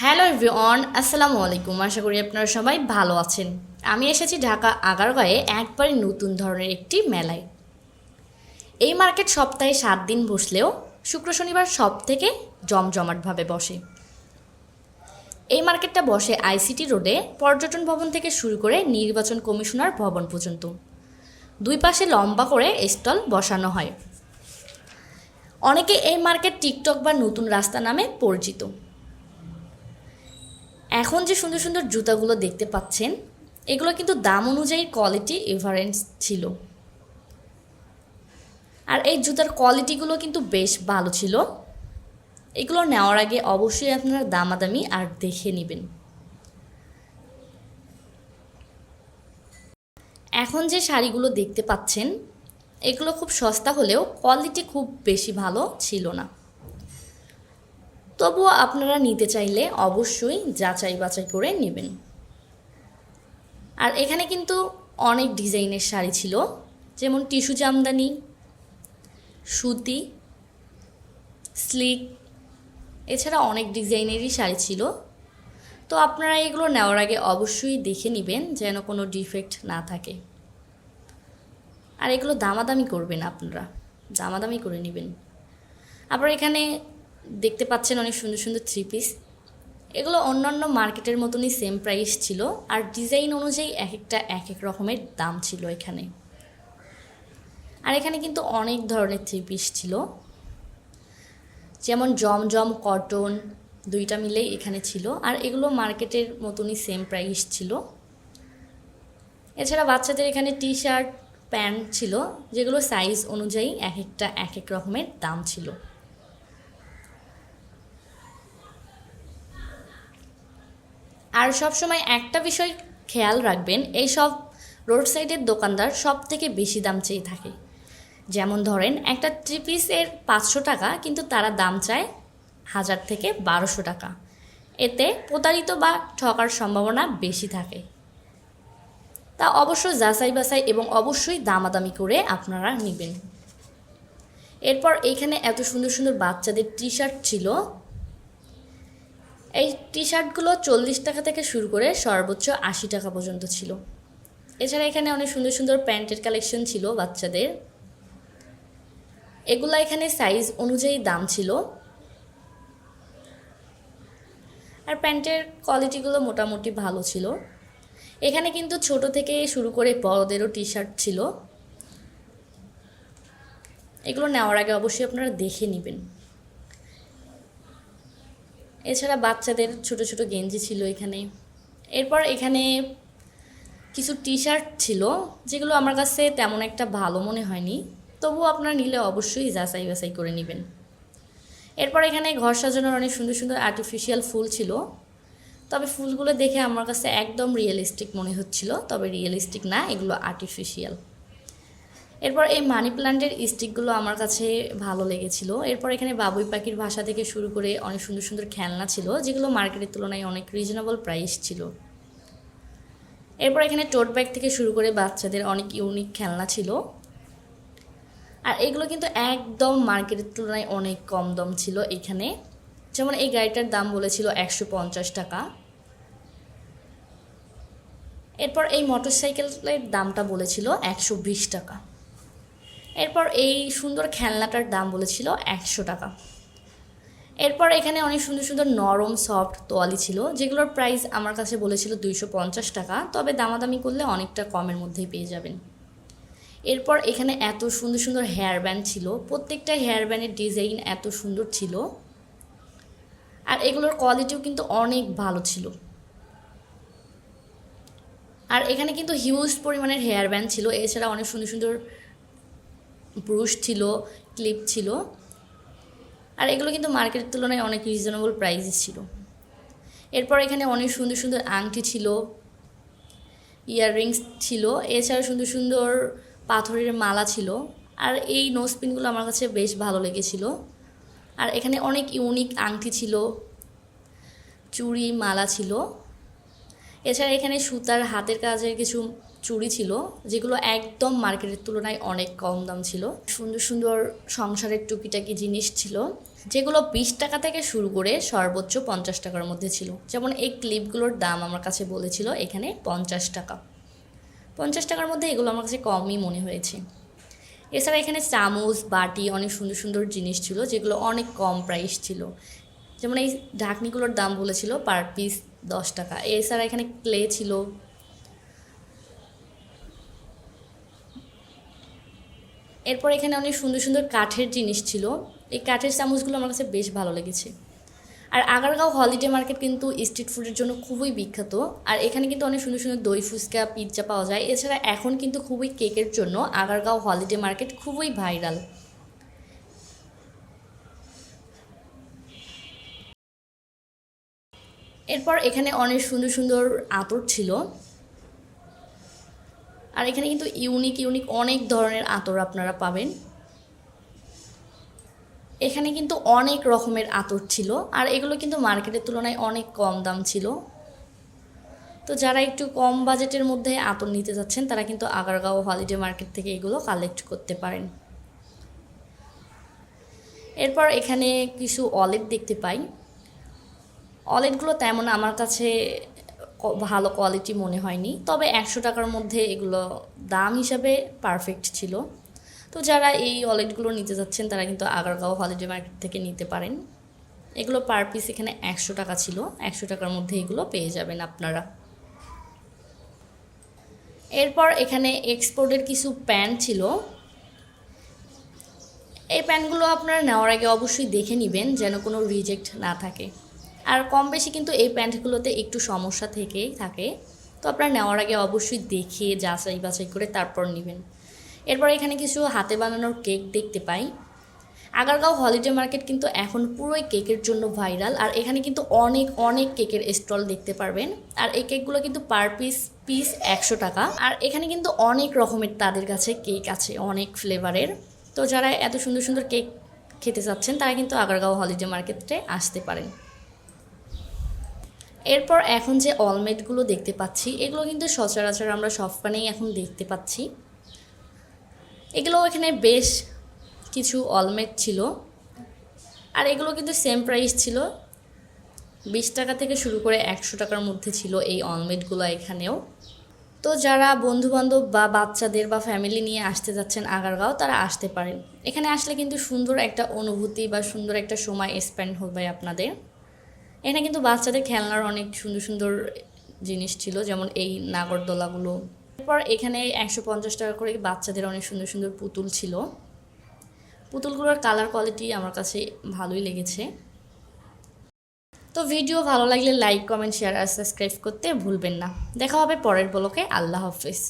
Hello everyone, আসসালামু আলাইকুম। আশা করি আপনারা সবাই ভালো আছেন। আমি এসেছি ঢাকা আগারগাঁয়ে একবারে নতুন ধরনের একটি মেলায়। এই মার্কেট সপ্তাহে সাত দিন বসলেও শুক্র শনিবার সব থেকে জমজমাটভাবে বসে। এই মার্কেটটা বসে আইসিটি রোডে পর্যটন ভবন থেকে শুরু করে নির্বাচন কমিশনার ভবন পর্যন্ত। দুই পাশে লম্বা করে স্টল বসানো হয়। অনেকে এই মার্কেট টিকটক বা নতুন রাস্তা নামে পরিচিত। এখন যে সুন্দর সুন্দর জুতাগুলো দেখতে পাচ্ছেন, এগুলো কিন্তু দাম অনুযায়ী কোয়ালিটি এভারেন্স ছিল। আর এই জুতার কোয়ালিটিগুলো কিন্তু বেশ ভালো ছিল। এগুলো নেওয়ার আগে অবশ্যই আপনারা দামাদামি আর দেখে নেবেন। এখন যে শাড়িগুলো দেখতে পাচ্ছেন, এগুলো খুব সস্তা হলেও কোয়ালিটি খুব বেশি ভালো ছিল না। তবুও আপনারা নিতে চাইলে অবশ্যই যাচাই বাছাই করে নেবেন। আর এখানে কিন্তু অনেক ডিজাইনের শাড়ি ছিল, যেমন টিস্যু জামদানি, সুতি, স্লিক, এছাড়া অনেক ডিজাইনেরই শাড়ি ছিল। তো আপনারা এগুলো নেওয়ার আগে অবশ্যই দেখে নেবেন যেন কোনো ডিফেক্ট না থাকে। আর এগুলো দামাদামি করবেন আপনারা, দামাদামি করে নেবেন। আবার এখানে দেখতে পাচ্ছেন অনেক সুন্দর সুন্দর থ্রি পিস এগুলো অন্যান্য মার্কেটের মতনই সেম প্রাইস ছিল, আর ডিজাইন অনুযায়ী এক একটা, এক এক রকমের দাম ছিল এখানে। আর এখানে কিন্তু অনেক ধরনের থ্রি পিস ছিল। যেমন জমজম কটন দুইটা মিলেই এখানে ছিল, আর এগুলো মার্কেটের মতনই সেম প্রাইস ছিল। এছাড়া বাচ্চাদের এখানে টি শার্ট প্যান্ট ছিল, যেগুলো সাইজ অনুযায়ী এক একটা, এক এক রকমের দাম ছিল। আর সবসময় একটা বিষয় খেয়াল রাখবেন, এই সব রোড সাইডের দোকানদার সব থেকে বেশি দাম চেয়ে থাকে। যেমন ধরেন, একটা থ্রি পিসের পাঁচশো টাকা, কিন্তু তারা দাম চায় হাজার থেকে বারোশো টাকা। এতে প্রতারিত বা ঠকার সম্ভাবনা বেশি থাকে। তা অবশ্যই যাচাই বাছাই এবং অবশ্যই দামাদামি করে আপনারা নেবেন। এরপর এইখানে এত সুন্দর সুন্দর বাচ্চাদের টি শার্ট ছিল। এই টি শার্টগুলো চল্লিশ টাকা থেকে শুরু করে সর্বোচ্চ আশি টাকা পর্যন্ত ছিল। এছাড়া এখানে অনেক সুন্দর সুন্দর প্যান্টের কালেকশন ছিল বাচ্চাদের। এগুলো এখানে সাইজ অনুযায়ী দাম ছিল। আর প্যান্টের কোয়ালিটিগুলো মোটামুটি ভালো ছিল। এখানে কিন্তু ছোট থেকে শুরু করে বড়দেরও টি শার্ট ছিল। এগুলো নেওয়ার আগে অবশ্যই আপনারা দেখে নেবেন। এছাড়া বাচ্চাদের ছোট ছোট গেঞ্জি ছিল এখানে। এরপর এখানে কিছু টি শার্ট ছিল, যেগুলো আমার কাছে তেমন একটা ভালো মনে হয়নি। তবুও আপনারা নিলে অবশ্যই যাচাই বাছাই করে নেবেন। এরপর এখানে ঘর সাজানোর অনেক সুন্দর সুন্দর আর্টিফিশিয়াল ফুল ছিল। তবে ফুলগুলো দেখে আমার কাছে একদম রিয়েলিস্টিক মনে হচ্ছিল, তবে রিয়েলিস্টিক না, এগুলো আর্টিফিশিয়াল এরপর এই মানি প্ল্যান্টের স্টিকগুলো আমার কাছে ভালো লেগেছিল। এরপর এখানে বাবুই পাখির ভাষা থেকে শুরু করে অনেক সুন্দর সুন্দর খেলনা ছিল, যেগুলো মার্কেটের তুলনায় অনেক রিজনেবল প্রাইস ছিল। এরপর এখানে টোট ব্যাগ থেকে শুরু করে বাচ্চাদের অনেক ইউনিক খেলনা ছিল। আর এগুলো কিন্তু একদম মার্কেটের তুলনায় অনেক কম দাম ছিল এখানে। যেমন এই গাড়িটার দাম বলেছিল একশো পঞ্চাশ টাকা। এরপর এই মোটরসাইকেলের দামটা বলেছিল একশো বিশ টাকা। এরপর এই সুন্দর খেলনাটার দাম বলেছিল একশো টাকা। এরপর এখানে অনেক সুন্দর সুন্দর নরম সফট তোয়ালি ছিল, যেগুলোর প্রাইস আমার কাছে বলেছিল দুইশো পঞ্চাশ টাকা, তবে দামাদামি করলে অনেকটা কমের মধ্যেই পেয়ে যাবেন। এরপর এখানে এত সুন্দর সুন্দর হেয়ার ব্যান্ড ছিল, প্রত্যেকটা হেয়ার ব্যান্ডের ডিজাইন এত সুন্দর ছিল। আর এগুলোর কোয়ালিটিও কিন্তু অনেক ভালো ছিল। আর এখানে কিন্তু হিউজ পরিমাণের হেয়ার ব্যান্ড ছিল, এছাড়া অনেক সুন্দর সুন্দর ব্রুশ ছিল ক্লিপ ছিল। আর এগুলো কিন্তু মার্কেটের তুলনায় অনেক রিজনেবল প্রাইসে ছিল। এরপর এখানে অনেক সুন্দর সুন্দর আংটি ছিল ইয়াররিংস ছিল, এছাড়া সুন্দর সুন্দর পাথরের মালা ছিল। আর এই নোজপিনগুলো আমার কাছে বেশ ভালো লেগেছিল। আর এখানে অনেক ইউনিক আংটি ছিল, চুড়ি, মালা ছিল। এছাড়া এখানে সুতার হাতের কাজের কিছু চুড়ি ছিল, যেগুলো একদম মার্কেটের তুলনায় অনেক কম দাম ছিল। সুন্দর সুন্দর সংসারের টুকিটাকি জিনিস ছিল, যেগুলো বিশ টাকা থেকে শুরু করে সর্বোচ্চ পঞ্চাশ টাকার মধ্যে ছিল। যেমন এই ক্লিপগুলোর দাম আমার কাছে বলেছিল এখানে পঞ্চাশ টাকা। পঞ্চাশ টাকার মধ্যে এগুলো আমার কাছে কমই মনে হয়েছে। এছাড়া এখানে চামচ, বাটি অনেক সুন্দর সুন্দর জিনিস ছিল, যেগুলো অনেক কম প্রাইস ছিল। যেমন এই ঢাকনিগুলোর দাম বলেছিল পার পিস দশ টাকা। এছাড়া এখানে ক্লে ছিল। এরপর এখানে অনেক সুন্দর সুন্দর কাঠের জিনিস ছিল। এই কাঠের চামচগুলো আমার কাছে বেশ ভালো লেগেছে। আর আগারগাঁও হলিডে মার্কেট কিন্তু স্ট্রিট ফুডের জন্য খুবই বিখ্যাত। আর এখানে কিন্তু অনেক সুন্দর সুন্দর দই, ফুচকা পিৎজা পাওয়া যায়। এছাড়া এখন কিন্তু খুবই কেকের জন্য আগারগাঁও হলিডে মার্কেট খুবই ভাইরাল এরপর এখানে অনেক সুন্দর সুন্দর আতর ছিল। আর এখানে কিন্তু ইউনিক ইউনিক অনেক ধরনের আতর আপনারা পাবেন। এখানে কিন্তু অনেক রকমের আতর ছিল, আর এগুলো কিন্তু মার্কেটের তুলনায় অনেক কম দাম ছিল। তো যারা একটু কম বাজেটের মধ্যে আতর নিতে যাচ্ছেন, তারা কিন্তু আগারগাঁও হলিডে মার্কেট থেকে এগুলো কালেক্ট করতে পারেন। এরপর এখানে কিছু অলেট দেখতে পাই। অলেটগুলো তেমন আমার কাছে ভালো কোয়ালিটি মনে হয়নি। তবে একশো টাকার মধ্যে এগুলো দাম হিসাবে পারফেক্ট ছিল। তো যারা এই ওয়ালেটগুলো নিতে যাচ্ছেন, তারা কিন্তু আগারগাঁও হলিডে মার্কেট থেকে নিতে পারেন। এগুলো পার পিস এখানে একশো টাকা ছিল। একশো টাকার মধ্যে এগুলো পেয়ে যাবেন আপনারা। এরপর এখানে এক্সপোর্টের কিছু প্যান্ট ছিল। এই প্যান্টগুলো আপনারা নেওয়ার আগে অবশ্যই দেখে নেবেন, যেন কোনো রিজেক্ট না থাকে। আর কম বেশি কিন্তু এই প্যান্টগুলোতে একটু সমস্যা থেকেই থাকে। তো আপনারা নেওয়ার আগে অবশ্যই দেখে, যাচাই বাছাই করে তারপর নেবেন। এরপর এখানে কিছু হাতে বানানোর কেক দেখতে পাই। আগারগাঁও হলিডে মার্কেট কিন্তু এখন পুরোই কেকের জন্য ভাইরাল আর এখানে কিন্তু অনেক অনেক কেকের স্টল দেখতে পারবেন। আর এই কেকগুলো কিন্তু পার পিস পিস একশো টাকা। আর এখানে কিন্তু অনেক রকমের তাদের কাছে কেক আছে, অনেক ফ্লেভারের। তো যারা এত সুন্দর সুন্দর কেক খেতে চাচ্ছেন, তারা কিন্তু আগারগাঁও হলিডে মার্কেটে আসতে পারেন। এরপর এখন যে অলমেটগুলো দেখতে পাচ্ছি, এগুলো কিন্তু সচরাচর আমরা সবখানেই এখন দেখতে পাচ্ছি। এগুলো এখানে বেশ কিছু অলমেট ছিল। আর এগুলো কিন্তু সেম প্রাইস ছিল। বিশ টাকা থেকে শুরু করে একশো টাকার মধ্যে ছিল এই অলমেটগুলো এখানেও। তো যারা বন্ধুবান্ধব বা বাচ্চাদের বা ফ্যামিলি নিয়ে আসতে যাচ্ছেন আগারগাঁও, তারা আসতে পারেন। এখানে আসলে কিন্তু সুন্দর একটা অনুভূতি বা সুন্দর একটা সময় স্পেন্ড হবে আপনাদের। এখানে কিন্তু বাচ্চাদের খেলনার অনেক সুন্দর সুন্দর জিনিস ছিল, যেমন এই নাগরদোলাগুলো। এরপর এখানে একশো পঞ্চাশ টাকা করে বাচ্চাদের অনেক সুন্দর সুন্দর পুতুল ছিল। পুতুলগুলোর কালার কোয়ালিটি আমার কাছে ভালোই লেগেছে। তো ভিডিও ভালো লাগলে লাইক কমেন্ট শেয়ার আর সাবস্ক্রাইব করতে ভুলবেন না। দেখা হবে পরের ব্লকে। আল্লাহ হাফিজ।